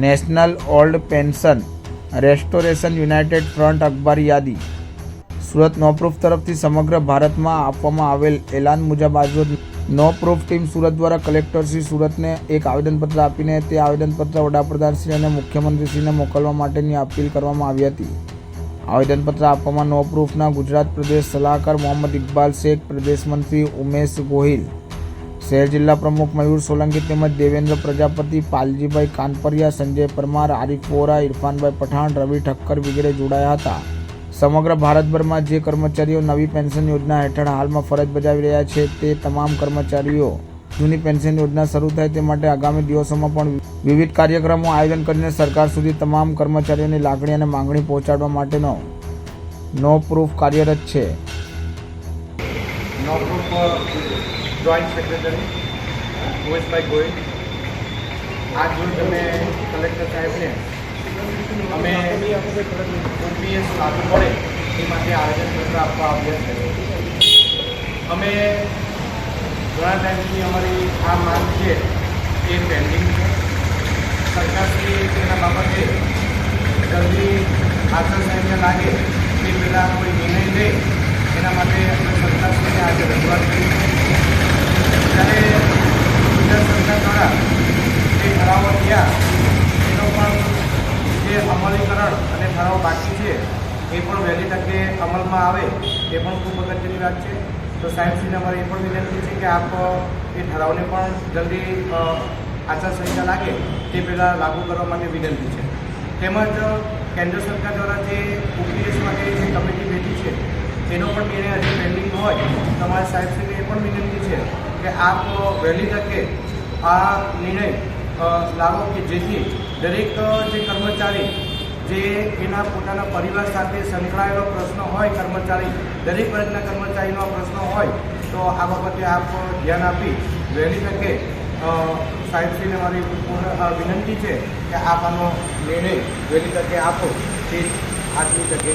National old pension restoration united front અખબારી યાદી. સુરત નો proof તરફથી સમગ્ર ભારતમાં આપવામાં આવેલ એલાન મુજબ આજરોજ નો પ્રૂફ ટીમ સુરત દ્વારા કલેક્ટર શ્રી સુરતને એક આવેદનપત્ર આપીને તે આવેદનપત્ર વડાપ્રધાનશ્રી અને મુખ્યમંત્રીશ્રીને મોકલવા માટેની અપીલ કરવામાં આવી હતી. આવેદનપત્ર આપવામાં નો પ્રૂફના ગુજરાત પ્રદેશ સલાહકાર મોહમ્મદ ઇકબાલ શેખ, પ્રદેશ મંત્રી ઉમેશ ગોહિલ શહેર જિલ્લા પ્રમુખ મયુર સોલંકી તેમજ દેવેન્દ્ર પ્રજાપતિ, પાલજીભાઈ કાનપરિયા, સંજય પરમાર, આરિફ વોરા, ઇરફાનભાઈ પઠાણ, રવિ ઠક્કર વગેરે જોડાયા હતા. સમગ્ર ભારતભરમાં જે કર્મચારીઓ નવી પેન્શન યોજના હેઠળ હાલમાં ફરજ બજાવી રહ્યા છે તે તમામ કર્મચારીઓ જૂની પેન્શન યોજના શરૂ થાય તે માટે આગામી દિવસોમાં પણ વિવિધ કાર્યક્રમો આયોજન કરીને સરકાર સુધી તમામ કર્મચારીઓની લાગણી અને માંગણી પહોંચાડવા માટેનો નો પ્રૂફ કાર્યરત છે. જોઈન્ટ સેક્રેટરી ઉમેશભાઈ ગોયલ આજ રોજ અમે કલેક્ટર સાહેબને અમે ઓપીએસ લાગુ પડે એ માટે આવેદનપત્ર આપવા આવ્યા છે અમે ઘણા ટાઈમથી અમારી આ માંગ છે એ પેન્ડિંગ છે સરકારશ્રી તેના બાબતે જલ્દી આચારસંહિતા લાગે તે પહેલાં કોઈ નિર્ણય લે એના માટે અમે સરકારશ્રીને આજે રજૂઆત કરી છે ત્યારે ગુજરાત સરકાર દ્વારા જે ઠરાવો થયા એનો પણ જે અમલીકરણ અને ઠરાવ બાકી છે, એ પણ વહેલી તકે અમલમાં આવે, એ પણ ખૂબ અગત્યની વાત છે. તો સાહેબશ્રીને અમારે એ પણ વિનંતી છે કે આપ, એ ઠરાવને પણ જલ્દી આચારસંહિતા લાગે, તે પહેલાં લાગુ કરવા માટે વિનંતી છે. તેમજ, કેન્દ્ર સરકાર દ્વારા જે ઓપીએસ માટે જે કમિટી બેઠી છે તેનો પણ નિર્ણય હજી પેન્ડિંગ હોય તમારા સાહેબશ્રીને એ પણ વિનંતી છે કે આપ વહેલી તકે આ નિર્ણય લાવો કે જેથી દરેક જે કર્મચારી જે એના પોતાના પરિવાર સાથે સંકળાયેલો પ્રશ્ન હોય, કર્મચારી, દરેક વર્ગના કર્મચારીનો પ્રશ્ન હોય, તો આ બાબતે આપ ધ્યાન આપી વહેલી તકે સાહેબશ્રીને મારી પૂર્ણ વિનંતી છે કે આપ આનો નિર્ણય વહેલી તકે આપો. તે આજની તકે.